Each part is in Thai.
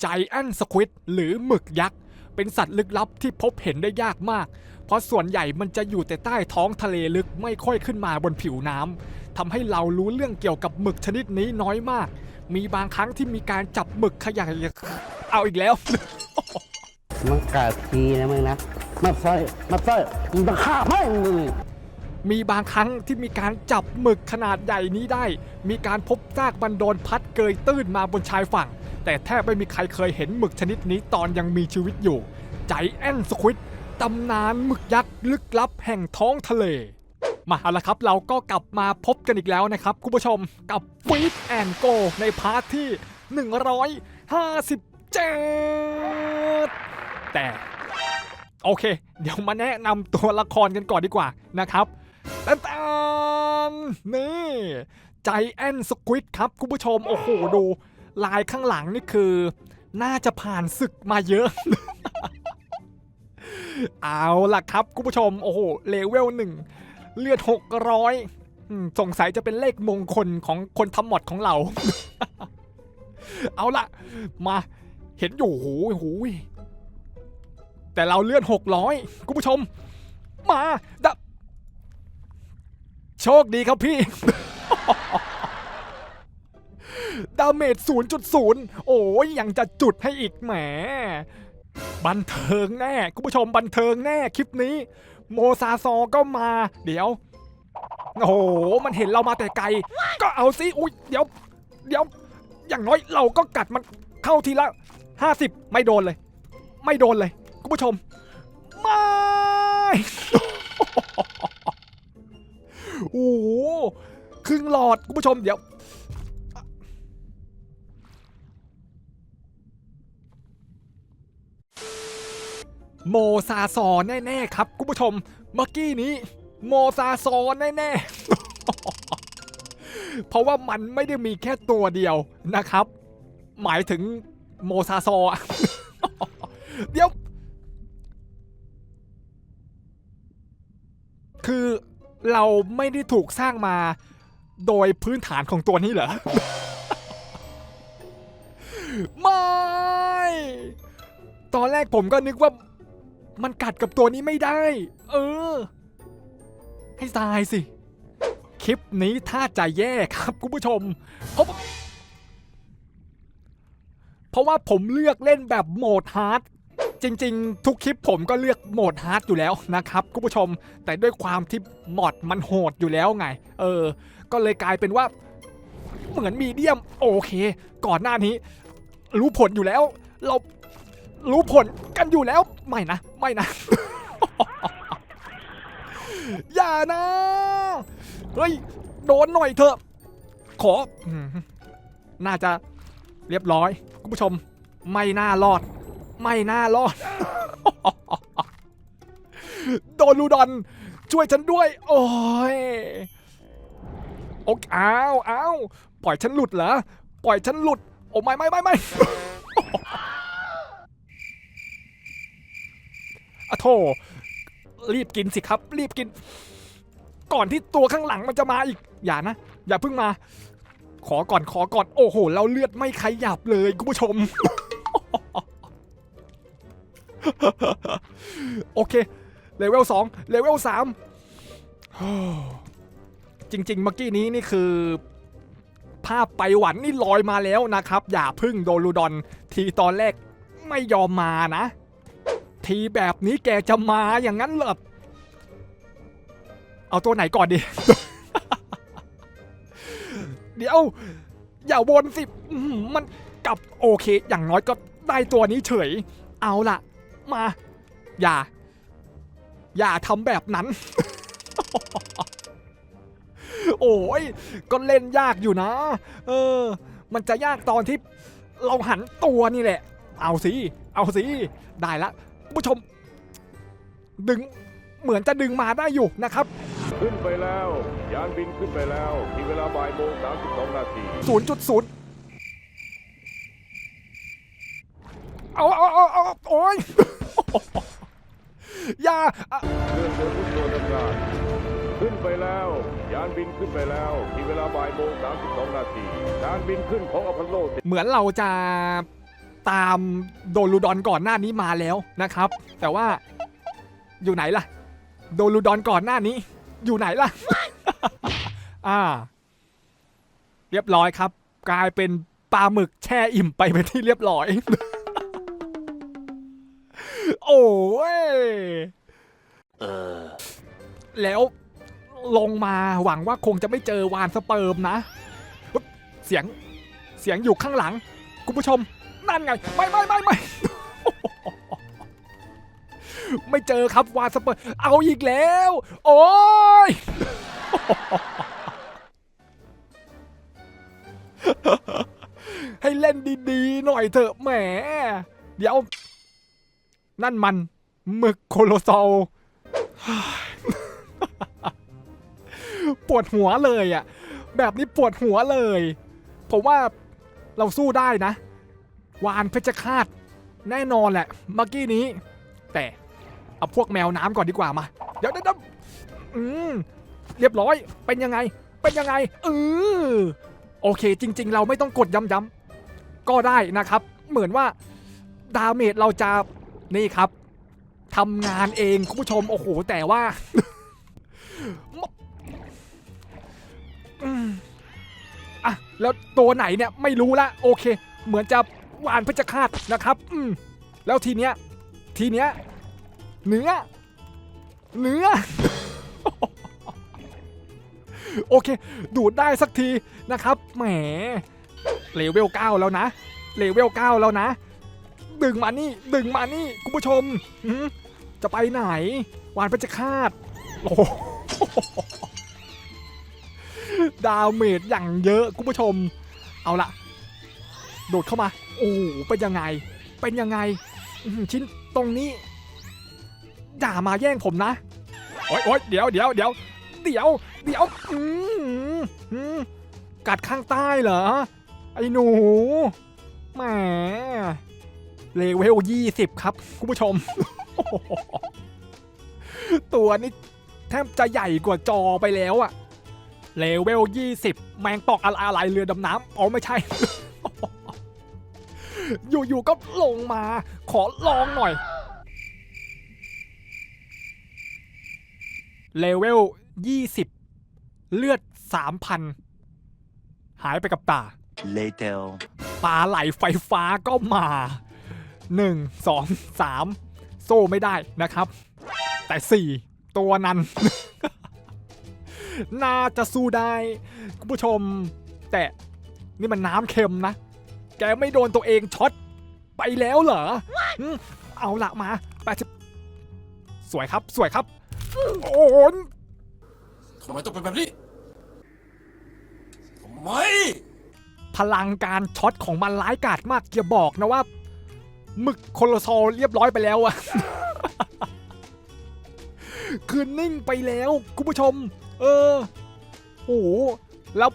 ไจแอนสควิดหรือหมึกยักษ์ เป็นสัตว์ลึกลับที่พบเห็นได้ยากมาก เพราะส่วนใหญ่มันจะอยู่แต่ใต้ท้องทะเลลึกไม่ค่อยขึ้นมาบนผิวน้ำทำให้เรารู้เรื่องเกี่ยวกับหมึกชนิดนี้น้อยมาก มีบางครั้งที่มีการจับหมึกขยายเอาอีกแล้วมึงกัดทีนะมึงนะมาสร้อยมาสร้อยมึงต้องฆ่าแม่งมึงมีบางครั้งที่มีการจับหมึกขนาดใหญ่นี้ได้ มีการพบซากมันโดนพัดเกยตื้นมาบนชายฝั่ง แต่แทบไม่มีใครเคยเห็นหมึกชนิดนี้ตอนยังมีชีวิตอยู่ ใจแอนสควิดตำนานหมึกยักษ์ลึกลับแห่งท้องทะเล มาเอาละครับเราก็กลับมาพบกันอีกแล้วนะครับ คุณผู้ชมกับฟีดแอนโกในพาร์ทที่ 157 แต่โอเค เดี๋ยวมาแนะนำตัวละครกันก่อนดีกว่านะครับแตนแตนนี่ใจแอนสควิดครับ คุณผู้ชม โอ้โห ดู ลายข้างหลังนี่คือ น่าจะผ่านศึกมาเยอะ เอาล่ะครับคุณผู้ชม โอ้โหเลเวลหนึ่งเลือด 600อืมสงสัยจะเป็นเลขมงคลของคนทำหมดของเรา เอาล่ะ มาเห็นอยู่โอ้โหแต่เราเลื่อน 600 คุณผู้ชม มาดะโชคดีครับพี่ ดาเมจ 0.0 โอ้ยยังจะจุดให้อีกแหม บันเทิงแน่ คุณผู้ชมบันเทิงแน่คลิปนี้ โมซาซอก็มา เดี๋ยว โอ้โห มันเห็นเรามาแต่ไกล ก็เอาสิอุ้ยเดี๋ยว เดี๋ยว อย่างน้อยเราก็กัดมันเข้าทีละ 50 ไม่โดนเลย ไม่โดนเลย คุณผู้ชม ไม่โอ้โหครึ่งหลอดคุณผู้ชมเดี๋ยว โมซาซอแน่ๆครับคุณผู้ชม เมื่อกี้นี้ โมซาซอแน่ๆ เพราะว่ามันไม่ได้มีแค่ตัวเดียวนะครับ หมายถึงโมซาซอ เดี๋ยว คือเราไม่ได้ถูกสร้างมาโดยพื้นฐานของตัวนี้เหรอ ไม่ ตอนแรกผมก็นึกว่า มันกัดกับตัวนี้ไม่ได้ เออ ให้ตายสิ คลิปนี้ถ้าใจแย่ครับคุณผู้ชม เพราะเพราะว่าผมเลือกเล่นแบบโหมดฮาร์ดจริงๆ ทุกคลิปผมก็เลือกโหมดฮาร์ดอยู่แล้วนะครับคุณผู้ชม แต่ด้วยความที่มอดมันโหดอยู่แล้วไง เออ ก็เลยกลายเป็นว่า เหมือนมีเดียม โอเค ก่อนหน้านี้ รู้ผลอยู่แล้ว เรา รู้ผลกันอยู่แล้ว ไม่นะ ไม่นะ อย่านะ เฮ้ย โดนหน่อยเถอะ ขอ น่าจะเรียบร้อย คุณผู้ชม ไม่น่ารอด ไม่น่ารอด โดนลูดอน ช่วยฉันด้วย โอ้ยโอ้อ้าวอ้าวปล่อยฉันหลุดเหรอ ปล่อยฉันหลุด โอ้ไม่ไม่ไม่ไม่ อะโถรีบกินสิครับ รีบกิน ก่อนที่ตัวข้างหลังมันจะมาอีก อย่านะ อย่าเพิ่งมา ขอก่อนขอก่อน โอ้โห เราเลือดไม่ขยับเลยคุณผู้ชม โอเค เลเวล2เลเวล3จริง ๆ เมื่อกี้นี้นี่คือ ภาพไปหวันนี่ลอยมาแล้วนะครับ อย่าพึ่งโดนลูดอน ทีตอนแรกไม่ยอมมานะ ทีแบบนี้แกจะมาอย่างนั้นเหรอเอาตัวไหนก่อนดี เดี๋ยว อย่าวนสิอื้อหือมันกลับโอเค อย่างน้อยก็ได้ตัวนี้เฉย เอาล่ะ มา อย่า อย่าทำแบบนั้น โอ้ย ก็เล่นยากอยู่นะ เออ มันจะยากตอนที่เราหันตัวนี่แหละ เอาสิ เอาสิ ได้ละคุณ ผู้ชม ดึงเหมือนจะดึงมาได้อยู่นะครับ ขึ้นไปแล้ว ยานบินขึ้นไปแล้ว มีเวลาบ่ายโมง32นาที0.0 เอาเอาเอาเอาโอ้ย อย่าอะเครื่องยนต์ทุกตัวทำงานขึ้นไปแล้ว ยานบินขึ้นไปแล้ว มีเวลาบ่ายโมง32นาทีการบินขึ้นของอพอลโลเหมือนเราจะ ตามโดลูดอนก่อนหน้านี้มาแล้วนะครับ แต่ว่าอยู่ไหนล่ะ โดลูดอนก่อนหน้านี้ อยู่ไหนล่ะ อ่า เรียบร้อยครับ กลายเป็นปลาหมึกแช่อิ่มไปเป็นที่เรียบร้อย โอ้ยแล้วลงมาหวังว่าคงจะไม่เจอวานสเปิร์มนะ เสียงเสียงอยู่ข้างหลัง คุณผู้ชม นั่นไงไม่ไม่ไม่ไม่ไม่เจอครับวานสเปิร์เอาอีกแล้ว โอ้ยให้เล่นดีๆ หน่อยเถอะแหม เดี๋ยว นั่นมันหมึกโคโลโซลปวดหัวเลยอะ แบบนี้ปวดหัวเลย ผมว่าเราสู้ได้นะ วานเพชรฆาตแน่นอนแหละเมื่อกี้นี้ แต่เอาพวกแมวน้ำก่อนดีกว่ามาเดี๋ยวเดี๋ยวเดี๋ยวอืมเรียบร้อยเป็นยังไง เป็นยังไงเออโอเค จริง ๆ เราไม่ต้องกดย้ำๆก็ได้นะครับ เหมือนว่าดาเมจเราจะนี่ครับทำงานเองคุณผู้ชมโอ้โหแต่ว่าอะแล้วตัวไหนเนี่ยไม่รู้ละโอเค เหมือนจะ วานเพชรฆาตนะครับ อืมแล้วทีเนี้ย ทีเนี้ยเนื้อ เนื้อ โอเค ดูดได้สักทีนะครับ แหม เลเวล9แล้วนะ เลเวล9แล้วนะ ดึงมานี่ ดึงมานี่ คุณผู้ชม จะไปไหน วานเพชรฆาต โอ้โหดาวเมจอย่างเยอะ คุณผู้ชม เอาละโดดเข้ามา โอ้เป็นยังไง เป็นยังไงชิ้นตรงนี้อย่ามาแย่งผมนะ โอ๊ยโอ๊ยเดี๋ยวเดี๋ยวเดี๋ยวเดี๋ยวเดี๋ยวกัดข้างใต้เหรอ ไอ้หนูแหมเลเวล20ครับ คุณผู้ชม ตัวนี้แทบจะใหญ่กว่าจอไปแล้วอะเลเวล20แมงปอกอะไรอะไรเรือดำน้ำอ๋อไม่ใช่ อยู่ๆก็ลงมา ขอลองหน่อย เลเวล 20 เลือด 3,000 หายไปกับตา Later. ปลาไหลไฟฟ้าก็มา 1 2 3 โซ่ไม่ได้นะครับ แต่ 4 ตัวนั้น น่าจะสู้ได้ คุณผู้ชม แต่นี่มันน้ำเค็มนะ แกไม่โดนตัวเองช็อตไปแล้วเหรออืมเอาละมา80สวยครับสวยครับ โอ้โหทำไมต้องเป็นแบบนี้ทำไมพลังการช็อตของมันร้ายกาจมากอย่าบอกนะว่าหมึกโคโลโซลเรียบร้อยไปแล้วอะคือนิ่งไปแล้วคุณผู้ชม เออโอ้โหแล้ว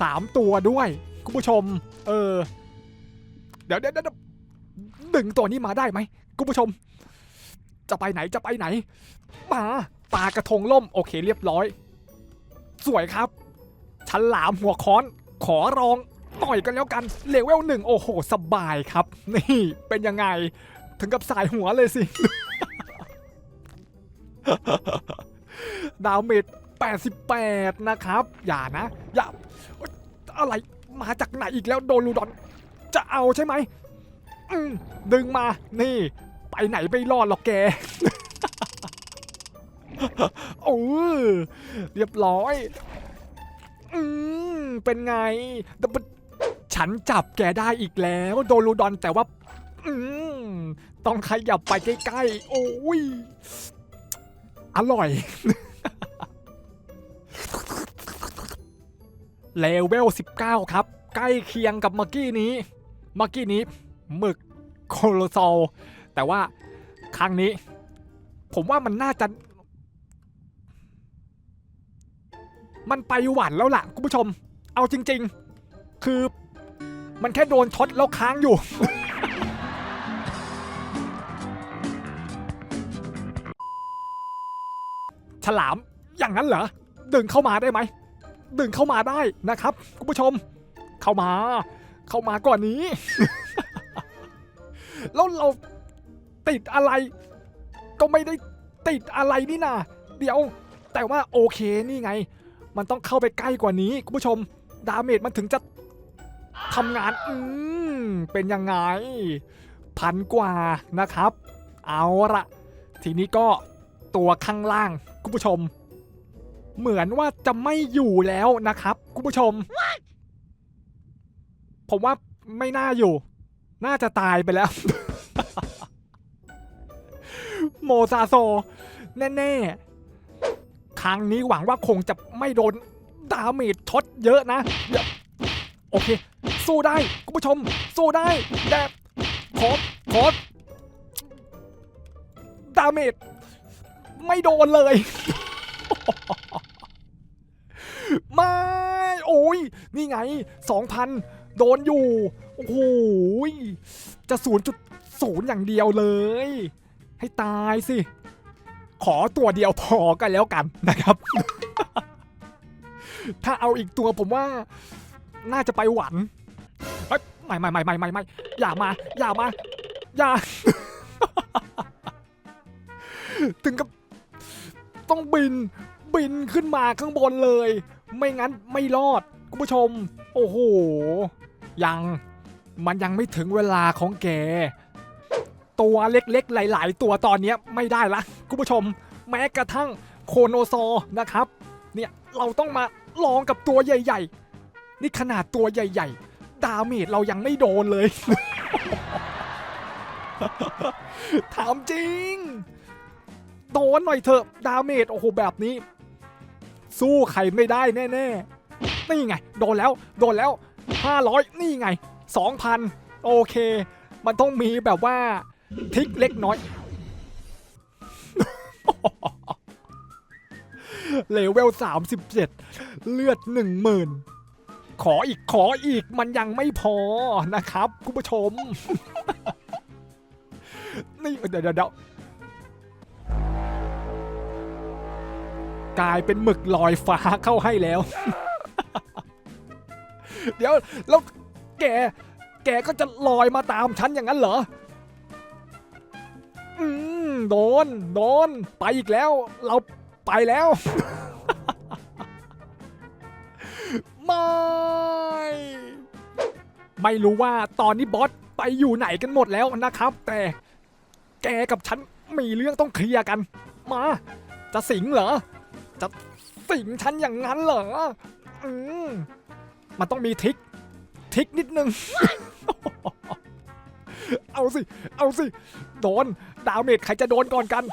สามตัวด้วยคุณผู้ชม เออเดี๋ยวเดี๋ยวเดี๋ยวดึงตัวนี้มาได้ไหมคุณผู้ชม จะไปไหนจะไปไหนมาปลากระทงล่ม โอเคเรียบร้อย สวยครับฉลามหัวค้อนขอรองหน่อยกันแล้วกันเลเวลหนึ่งโอ้โห สบายครับ นี่เป็นยังไงถึงกับสายหัวเลยสิ ดาวเมจ88 นะครับ อย่านะ อย่า อะไร มาจากไหนอีกแล้วโดนลูดอน จะเอาใช่ไหมมดึงมา นี่ ไปไหนไม่รอดหรอกแกโอ้เรียบร้อย อืมเป็นไงแต่ฉันจับแกได้อีกแล้ว โดลูดอนแต่ว่า อืมต้องขยับไปใกล้ๆ โอ้ย อร่อย เลเวล 19 ครับ ใกล้เคียงกับเมื่อกี้นี้ เมื่อกี้นี้หมึกโคโลโซลแต่ว่าครั้งนี้ ผมว่ามันน่าจะ มันไปหวันแล้วล่ะคุณผู้ชม เอาจริง ๆ คือมันแค่โดนช็อตแล้วค้างอยู่ ฉลามอย่างนั้นเหรอ ดึงเข้ามาได้ไหม ดึงเข้ามาได้นะครับคุณผู้ชม เข้ามา เข้ามาก่อนนี้ แล้วเราติดอะไร ก็ไม่ได้ติดอะไรนี่นาเดี๋ยว แต่ว่าโอเคนี่ไง มันต้องเข้าไปใกล้กว่านี้คุณผู้ชม ดาเมจมันถึงจะทำงานอืมเป็นยังไง พันกว่านะครับ เอาละทีนี้ก็ตัวข้างล่างคุณผู้ชม เหมือนว่าจะไม่อยู่แล้วนะครับคุณผู้ชม ผมว่าไม่น่าอยู่ น่าจะตายไปแล้ว โมซาโซ แน่ๆ ครั้งนี้หวังว่าคงจะไม่โดนดาเมจช็อตเยอะนะเดี๋ยวโอเค สู้ได้คุณผู้ชม สู้ได้แต่ขอขอดาเมจไม่โดนเลย ไม่โอ้ย นี่ไง 2,000 โดนอยู่ โอ้โหยจะ0.0อย่างเดียวเลย ให้ตายสิ ขอตัวเดียวพอกันแล้วกันนะครับ ถ้าเอาอีกตัวผมว่า น่าจะไปหวันไม่ไม่ไม่ไม่ไม่ไม่อย่ามา อย่ามา อย่า ถึงกับต้องบินบินขึ้นมาข้างบนเลย ไม่งั้นไม่รอดคุณผู้ชม โอ้โห ยังมันยังไม่ถึงเวลาของแก ตัวเล็กๆ หลาย ๆ ตัวตอนนี้ไม่ได้ละคุณผู้ชม แม้กระทั่งโคโนโซนะครับ เนี่ยเราต้องมาลองกับตัวใหญ่ ๆ นี่ขนาดตัวใหญ่ ๆ ดาเมจเรายังไม่โดนเลย ถามจริง โดนหน่อยเถอะ ดาเมจโอ้โหแบบนี้ สู้ใครไม่ได้แน่ๆ นี่ไง โดนแล้ว โดนแล้ว 500 นี่ไง 2,000 โอเค มันต้องมีแบบว่า ทิกเล็กน้อย เลเวล 37 เลือด 10,000 ขออีกขออีกมันยังไม่พอนะครับ คุณผู้ชม นี่เดี๋ยวเดี๋ยว กลายเป็นหมึกลอยฟ้าเข้าให้แล้ว เดี๋ยวแล้วแก แกก็จะลอยมาตามฉันอย่างนั้นเหรอ อืมโดน โดน ไปอีกแล้ว เราไปแล้ว ไม่ ไม่รู้ว่าตอนนี้บอสไปอยู่ไหนกันหมดแล้วนะครับ แต่แกกับฉันมีเรื่องต้องเคลียร์กัน มา จะสิงเหรอ จะสิงฉันอย่างนั้นเหรอ อืม มันต้องมีทิก ทิกนิดนึง เอาสิ เอาสิ โดน ดาวเมจใครจะโดนก่อนกัน